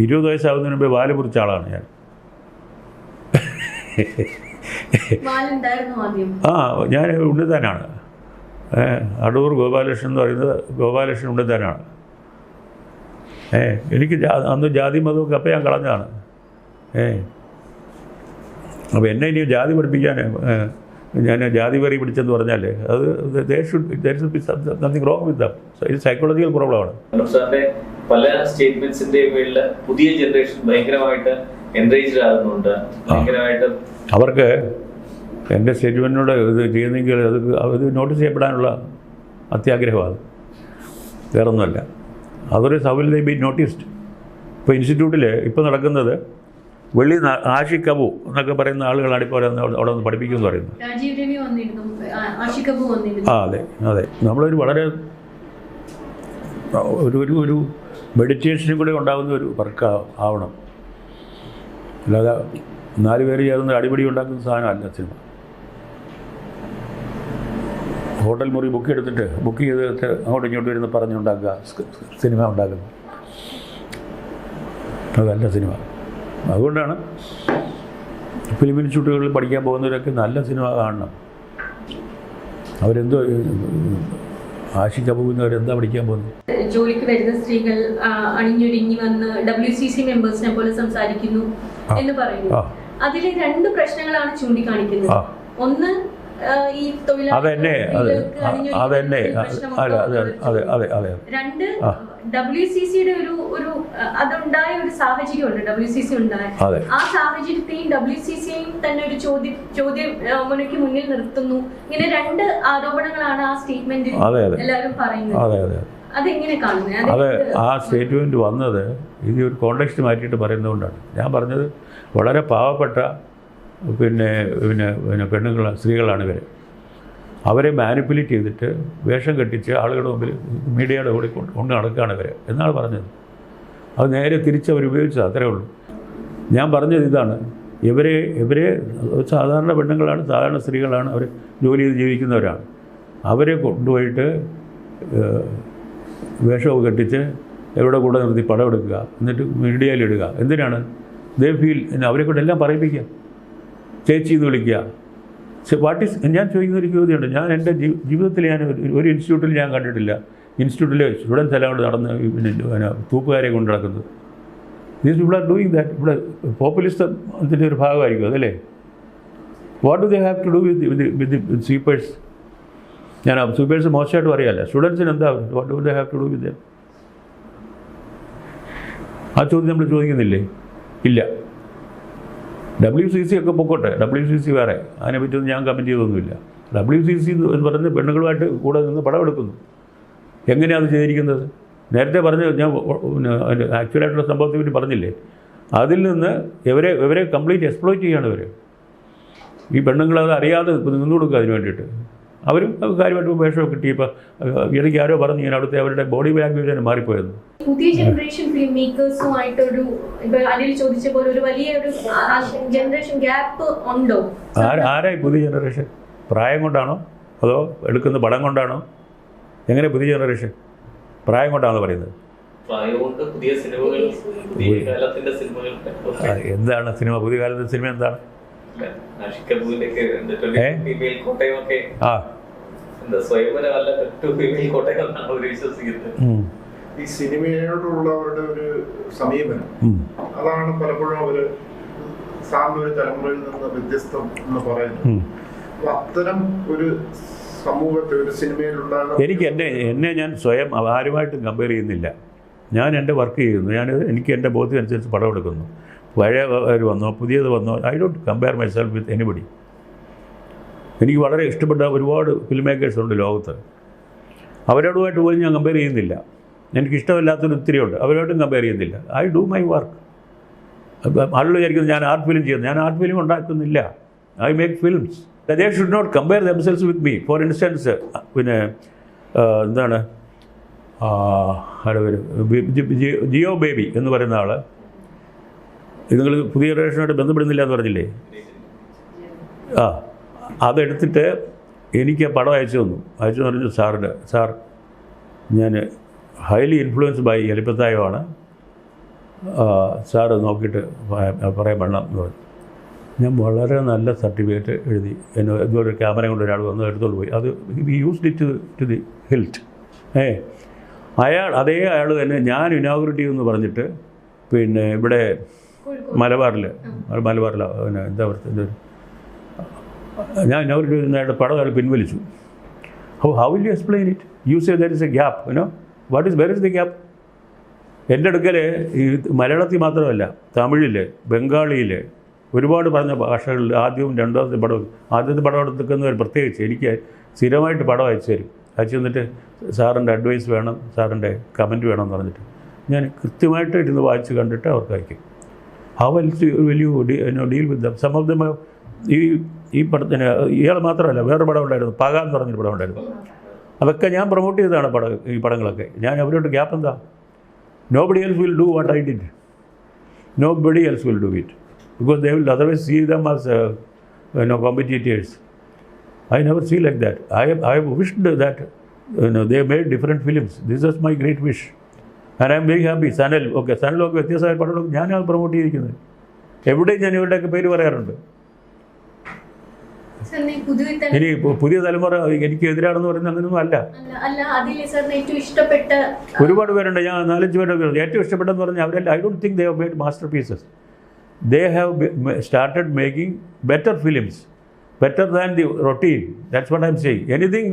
ഇരുപത് വയസ്സാവുന്നതിന് മുമ്പേ വാൽ മുറിച്ച ആളാണ് ഞാൻ. ആ ഞാൻ ഉണ്ണിത്താനാണ് ഏഹ് അടൂർ ഗോപാലകൃഷ്ണൻ എന്ന് പറയുന്നത് ഗോപാലകൃഷ്ണൻ ഉണ്ണിത്താനാണ് ഏ എനിക്ക് അന്ന് ജാതി മതവും കപ്പ ഞാൻ കളഞ്ഞതാണ്. ഏ അപ്പോൾ എന്നെ ഇനി ജാതി പഠിപ്പിക്കാൻ ഞാൻ ജാതി വരി പിടിച്ചെന്ന് പറഞ്ഞാൽ അത് നത്തിങ് റോങ് വിത്ത് ദം ഇത് സൈക്കോളജിക്കൽ പ്രോബ്ലമാണ് പല സ്റ്റേറ്റ്മെന്റ്സിന്റെ മേളിൽ പുതിയ ജനറേഷൻ ഭയങ്കരമായിട്ട് എൻറേജ്ഡ് ആകുന്നുണ്ട്. ഭയങ്കരമായിട്ട് അവർക്ക് എന്റെ സ്റ്റേറ്റ്മെന്റിനോട് ഇത് ചെയ്യുന്നെങ്കിൽ അത് അത് നോട്ടീസ് ചെയ്യപ്പെടാനുള്ള അത്യാഗ്രഹമാണ് വേറൊന്നുമല്ല. അതൊരു സവിൽ ദേ ബി നോട്ടീസ്ഡ് ഇപ്പോൾ ഇൻസ്റ്റിറ്റ്യൂട്ടിൽ ഇപ്പോൾ നടക്കുന്നത് വെള്ളി ആഷി കബു എന്നൊക്കെ പറയുന്ന ആളുകളാണ് ഇപ്പോൾ അവിടെ നിന്ന് പഠിപ്പിക്കുമെന്ന് പറയുന്നത്. രാജീവ് രവി വന്നിരുന്നു. ആ- വന്നിരുന്നു. ആ അതെ അതെ. നമ്മളൊരു വളരെ ഒരു ഒരു ഒരു മെഡിറ്റേഷനും കൂടെ ഉണ്ടാകുന്ന ഒരു വർക്ക് ആവണം. അല്ലാതെ നാല് പേര് ചേർന്ന് അടിപിടി ഉണ്ടാക്കുന്ന സാധനമല്ല സിനിമ. ഹോട്ടൽ മുറി ബുക്ക് എടുത്തിട്ട് ബുക്ക് ചെയ്തിട്ട് അങ്ങോട്ടും ഇങ്ങോട്ടും ഇരുന്ന് പറഞ്ഞുണ്ടാക്കുക സിനിമ ഉണ്ടാക്കുന്നത്. അതല്ല സിനിമ. അതുകൊണ്ടാണ് ഫിലിം ഇൻസ്റ്റിറ്റ്യൂട്ടുകളിൽ പഠിക്കാൻ പോകുന്നവരൊക്കെ നല്ല സിനിമ കാണണം. അവരെന്തോ ആഷിക് എന്താ പഠിക്കാൻ പോകുന്നത്? ജോലിക്ക് വരുന്ന സ്ത്രീകൾ അണിഞ്ഞൊരുങ്ങി വന്ന് ഡബ്ല്യു സി സി മെമ്പേഴ്സിനെ പോലെ സംസാരിക്കുന്നു എന്ന് പറയുന്നു. അതിലെ രണ്ട് പ്രശ്നങ്ങളാണ് ചൂണ്ടിക്കാണിക്കുന്നത്. ഒന്ന് അതെന്നെ അതെ അതെന്നെ പ്രശ്നമൊക്കെ അതെ അതെ അതെ അതെ അതെ. രണ്ട്. ഡബ്ല്യു സി സിയുടെ ഒരു ഒരു അതുണ്ടായ ഒരു സാഹചര്യമുണ്ട് ഡബ്ല്യു സി സി ഉണ്ടായ. ആ സാഹചര്യത്തെയും ഡബ്ല്യു സി സിയെയും തന്നെ ഒരു ചോദ്യം ചോദ്യം മുനയ്ക്ക് മുന്നിൽ നിർത്തുന്നു. ഇങ്ങനെ രണ്ട് ആരോപണങ്ങളാണ് ആ സ്റ്റേറ്റ്മെന്റിൽ എല്ലാവരും പറയുന്നത്. അത് ആ സ്റ്റേറ്റ്മെന്റ് വന്നത് ഇത് ഒരു കോണ്ടക്സ്റ്റ് മാറ്റിയിട്ട് പറയുന്നതുകൊണ്ടാണ് ഞാൻ പറഞ്ഞത് വളരെ പാവപ്പെട്ട പിന്നെ പിന്നെ പിന്നെ പെണ്ണുങ്ങൾ സ്ത്രീകളാണ് ഇവർ അവരെ മാനിപ്പുലേറ്റ് ചെയ്തിട്ട് വേഷം കെട്ടിച്ച് ആളുകളുടെ മുമ്പിൽ മീഡിയയുടെ കൂടെ കൊണ്ട് നടക്കുകയാണ് ഇവർ എന്നാണ് പറഞ്ഞത്? അത് നേരെ തിരിച്ച് അവർ ഉപയോഗിച്ചത് അത്രേ ഉള്ളൂ. ഞാൻ പറഞ്ഞത് ഇതാണ്. ഇവരെ ഇവരെ സാധാരണ പെണ്ണുങ്ങളാണ് സാധാരണ സ്ത്രീകളാണ് അവർ ജോലി ചെയ്ത് ജീവിക്കുന്നവരാണ്. അവരെ കൊണ്ടുപോയിട്ട് വേഷമൊക്കെ കെട്ടിച്ച് എവിടെ കൂടെ നിർത്തി പടം എടുക്കുക എന്നിട്ട് മീഡിയയിലിടുക എന്തിനാണ്? ദേ ഫീൽ അവരെ കൊണ്ട് എല്ലാം പറയിപ്പിക്കുക ചേച്ചി എന്ന് വിളിക്കുക. വാട്ട് ഈസ് ഞാൻ ചോദിക്കുന്ന ഒരു ചോദ്യമുണ്ട്. ഞാൻ എന്റെ ജീവിതത്തിൽ ഞാൻ ഒരു- ഇൻസ്റ്റിറ്റ്യൂട്ടിൽ ഞാൻ കണ്ടിട്ടില്ല. ഇൻസ്റ്റിറ്റ്യൂട്ടിലെ സ്റ്റുഡൻസ് എല്ലാം അവിടെ നടന്ന് പിന്നെ തൂപ്പുകാരെ കൊണ്ട് നടക്കുന്നത്. ദീസ് ഇവിടെ ഡൂയിങ് ദാറ്റ് ഇവിടെ പോപ്പുലിസം അതിന്റെ ഒരു ഭാഗമായിരിക്കും അതല്ലേ? What do they have to do with with with sweepers ഞാൻ സ്വീപ്പേഴ്സ് മോശമായിട്ട് പറയാമല്ല സ്റ്റുഡൻസിന് എന്താ what do they have to do with ആ ചോദ്യം നമ്മൾ ചോദിക്കുന്നില്ലേ? ഇല്ല. ഡബ്ല്യു സി സി ഒക്കെ പൊക്കോട്ടെ. ഡബ്ല്യു സി സി വേറെ. അതിനെപ്പറ്റിയൊന്നും ഞാൻ കമന്റ് ചെയ്തൊന്നുമില്ല. ഡബ്ല്യു സി സി എന്ന് പറയുന്നത് പെണ്ണുങ്ങളുമായിട്ട് കൂടെ നിന്ന് പടമെടുക്കുന്നു. എങ്ങനെയാണ് അത് ചെയ്തിരിക്കുന്നത്? നേരത്തെ പറഞ്ഞ ഞാൻ ആക്ച്വലായിട്ടുള്ള സംഭവത്തെ പറ്റി പറഞ്ഞില്ലേ? അതിൽ നിന്ന് ഇവരെ ഇവരെ കംപ്ലീറ്റ് എക്സ്പ്ലോയിറ്റ് ചെയ്യാണ് ഇവർ ഈ പെണ്ണുങ്ങൾ അത് അറിയാതെ നിന്നു കൊടുക്കുക അതിന് വേണ്ടിയിട്ട്. അവരും കാര്യമായിട്ട് ഉപേക്ഷ കിട്ടി ഇപ്പോൾ ഇടയ്ക്ക് ആരോ പറഞ്ഞു ഞാൻ അവിടുത്തെ അവരുടെ ബോഡി ലാംഗ്വേജ് തന്നെ മാറിപ്പോയെന്ന്. പുതിയ ജനറേഷൻ ഫിലിം മേക്കേഴ്സുമായിട്ടൊരു ഇപ്പൊ അനിൽ ചോദിച്ച പോലെ ഒരു വലിയ ഒരു ജനറേഷൻ ഗ്യാപ്പ് ഉണ്ടോ? ആര ആരായി പുതിയ ജനറേഷൻ പ്രായം കൊണ്ടാണോ? അതോ എടുക്കുന്ന പടം കൊണ്ടാണോ? എങ്ങനെ പുതിയ ജനറേഷൻ പ്രായം കൊണ്ടാണോ പറയുന്നത്. എന്താണ് സിനിമ? പുതിയ കാലത്തെ സിനിമ എന്താണ്? ആ. സ്വയംവരമല്ല ടു ഫീമെയിൽ കോട്ടയം എന്നാണ് അവർ വിശ്വസിക്കുന്നത്. ഈ സിനിമയോടുള്ള അവരുടെ ഒരു സമീപനം. അതാണ് പലപ്പോഴും അവർ സാമൂഹ്യ തലമുറയിൽ നിന്ന് വ്യത്യസ്തം എന്ന് പറയുന്നത്. അപ്പൊ അത്തരം ഒരു സമൂഹത്തെ ഒരു എനിക്ക് എന്റെ എന്നെ ഞാൻ സ്വയം ആരുമായിട്ടും കമ്പയർ ചെയ്യുന്നില്ല. ഞാൻ എന്റെ വർക്ക് ചെയ്യുന്നു. ഞാൻ എനിക്ക് എന്റെ ബോധ്യം അനുസരിച്ച് പടം എടുക്കുന്നു. പഴയ അവർ വന്നോ പുതിയത് വന്നോ I don't compare myself with anybody എനിക്ക് വളരെ ഇഷ്ടപ്പെട്ട ഒരുപാട് ഫിലിം മേക്കേഴ്സ് ഉണ്ട് ലോകത്ത്. അവരോടുമായിട്ട് പോലും ഞാൻ കമ്പയർ ചെയ്യുന്നില്ല. എനിക്ക് ഇഷ്ടമില്ലാത്തൊരു ഒത്തിരി ഉണ്ട്. അവരോട്ടും കമ്പയർ ചെയ്യുന്നില്ല. ഐ ഡു മൈ വർക്ക് ആളുകൾ വിചാരിക്കുന്നത് ഞാൻ ആർട്ട് ഫിലിം ചെയ്യുന്നു. ഞാൻ ആർട്ട് ഫിലിം ഉണ്ടാക്കുന്നില്ല. I make films they should not compare themselves with me for instance പിന്നെ എന്താണ്? ജിയോ ബേബി എന്ന് പറയുന്ന ആൾ നിങ്ങൾ പുതിയ ജനറേഷനായിട്ട് ബന്ധപ്പെടുന്നില്ല എന്ന് പറഞ്ഞില്ലേ? ആ അതെടുത്തിട്ട് എനിക്ക് പടം അയച്ചു തന്നു. അയച്ചു പറഞ്ഞു സാറിന്റെ സാർ ഞാൻ ഹൈലി ഇൻഫ്ലുവൻസ്ഡ് ബൈ എലിപ്പത്തായമാണ് സാറ് നോക്കിയിട്ട് പറയാൻ വേണം എന്ന് പറഞ്ഞു. ഞാൻ വളരെ നല്ല സർട്ടിഫിക്കറ്റ് എഴുതി. എന്നെ ഇതുപോലെ ക്യാമറ കൊണ്ട് ഒരാൾ വന്ന് എടുത്തോണ്ട് പോയി. അത് we used it to the hilt ഏ അയാൾ അതേ അയാൾ തന്നെ ഞാൻ ഇനാഗുറേറ്റ് എന്ന് പറഞ്ഞിട്ട് പിന്നെ ഇവിടെ മലബാറിൽ മലബാറിൽ പിന്നെ എന്താ പറയുക ഞാൻ ഇനാഗുറേറ്റ് ചെയ്യുന്നതായിട്ട് പടം അയാൾ പിൻവലിച്ചു. How how will you explain it you say there is a gap you know what is where is the gap എന്റെ അടുക്കൽ ഈ മലയാളത്തിൽ മാത്രമല്ല തമിഴിൽ ബംഗാളിയിൽ ഒരുപാട് പറഞ്ഞ ഭാഷകളിൽ ആദ്യവും രണ്ടാമത്തെ പടം ആദ്യത്തെ പടം എടുത്തിരിക്കുന്നവർ പ്രത്യേകിച്ച് എനിക്ക് സ്ഥിരമായിട്ട് പടം അയച്ചു തരും. അയച്ചു തന്നിട്ട് സാറിന്റെ അഡ്വൈസ് വേണം സാറിന്റെ കമന്റ് വേണം എന്ന് പറഞ്ഞിട്ട്. ഞാൻ കൃത്യമായിട്ട് ഇരുന്ന് വായിച്ച് കണ്ടിട്ട് അവർക്ക് അയക്കും. How else will you deal with them some of them ഈ ഈ പടത്തിന് ഇയാൾ മാത്രമല്ല വേറെ പടം ഉണ്ടായിരുന്നു പക എന്ന് പറഞ്ഞൊരു പടം ഉണ്ടായിരുന്നു. അതൊക്കെ ഞാൻ പ്രൊമോട്ട് ചെയ്തതാണ് പടം ഈ പടങ്ങളൊക്കെ ഞാൻ അവരോട് ഗ്യാപ്പ് എന്താ nobody else will do what I did nobody else will do it because they will otherwise see them as no competitors that. I have, I have wished that you know, they made different films. This is my great wish. And I am very happy. Sanal okay സനലൊക്കെ വ്യത്യസ്തമായ പടങ്ങളൊക്കെ ഞാനാണ് promote ചെയ്തിരിക്കുന്നത് എവിടെയും ഞാൻ ഇവരുടെയൊക്കെ പേര് പറയാറുണ്ട് ഇനി പുതിയ തലമുറ എനിക്ക് എതിരാണെന്ന് പറയുന്നത് അങ്ങനെയൊന്നും അല്ല. ഒരുപാട് പേരുണ്ട്. ഞാൻ നാലഞ്ച് പേരുടെ പേരുണ്ട്. ഏറ്റവും ഇഷ്ടപ്പെട്ടെന്ന് പറഞ്ഞാൽ അവരെല്ലാം I don't think they have made masterpieces they have started making better films better than the routine that's what I am saying anything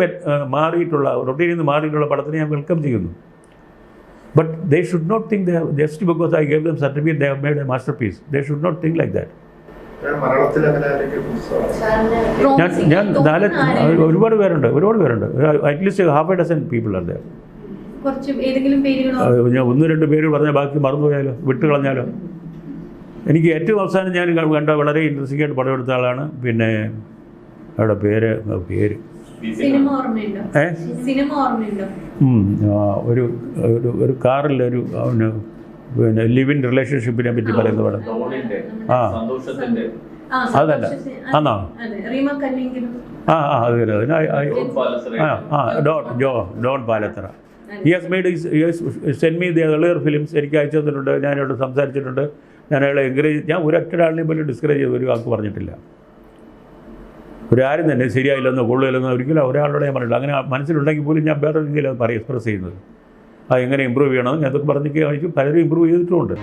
മാറിയിട്ടുള്ള റൊട്ടീനിൽ നിന്ന് മാറിയിട്ടുള്ള പടത്തിനെ ഞാൻ വെൽക്കം ചെയ്യുന്നു. But they should not think they just because I gave them certificate they have made a masterpiece they should not think like that ഞാൻ ഞാൻ ഞാൻ നാല് ഒരുപാട് പേരുണ്ട്. ഒരുപാട് പേരുണ്ട്. At least half a dozen people അത് ഞാൻ ഒന്ന് രണ്ട് പേര് പറഞ്ഞാൽ ബാക്കി മറന്നുപോയാലോ? വിട്ട് കളഞ്ഞാലോ? എനിക്ക് ഏറ്റവും അവസാനം ഞാൻ കണ്ട വളരെ ഇൻട്രസ്റ്റിംഗ് ആയിട്ട് പടം എടുത്ത ആളാണ്. പിന്നെ അവിടെ പേര് പേര്. ഏ? സിനിമ ഓർമ്മയുണ്ടോ? ഒരു ഒരു ഒരു കാറിൽ ഒരു അവന് പിന്നെ ലിവ് ഇൻ റിലേഷൻഷിപ്പിനെ പറ്റി പറയുന്ന പടം ആ. അതല്ല. സന്തോഷ് ആണോ? ആ ആ അത് ആ ആ Don Jo Don Palathara he has made send me the earlier films എനിക്ക് അയച്ചു തന്നിട്ടുണ്ട്. ഞാനോട് സംസാരിച്ചിട്ടുണ്ട്. ഞാൻ അയാളെ എൻകറേജ് ഞാൻ ഒരൊറ്റ ഒരാളിനെ പോലും ഡിസ്കറേജ് ചെയ്ത് ഒരു വാക്ക് പറഞ്ഞിട്ടില്ല. ഒരാരും തന്നെ ശരിയായില്ലെന്നോ കൊള്ളില്ലെന്നോ ഒരിക്കലും ഒരാളോട് ഞാൻ പറഞ്ഞിട്ടില്ല. അങ്ങനെ മനസ്സിലുണ്ടെങ്കിൽ പോലും ഞാൻ വേറെ രീതിയിൽ അത് പറയും എക്സ്പ്രസ് ചെയ്യുന്നത്. എങ്ങനെ ഇമ്പ്രൂവ് ചെയ്യണം എന്നൊക്കെ പറഞ്ഞ് പലരും ഇമ്പ്രൂവ് ചെയ്തിട്ടുമുണ്ട്.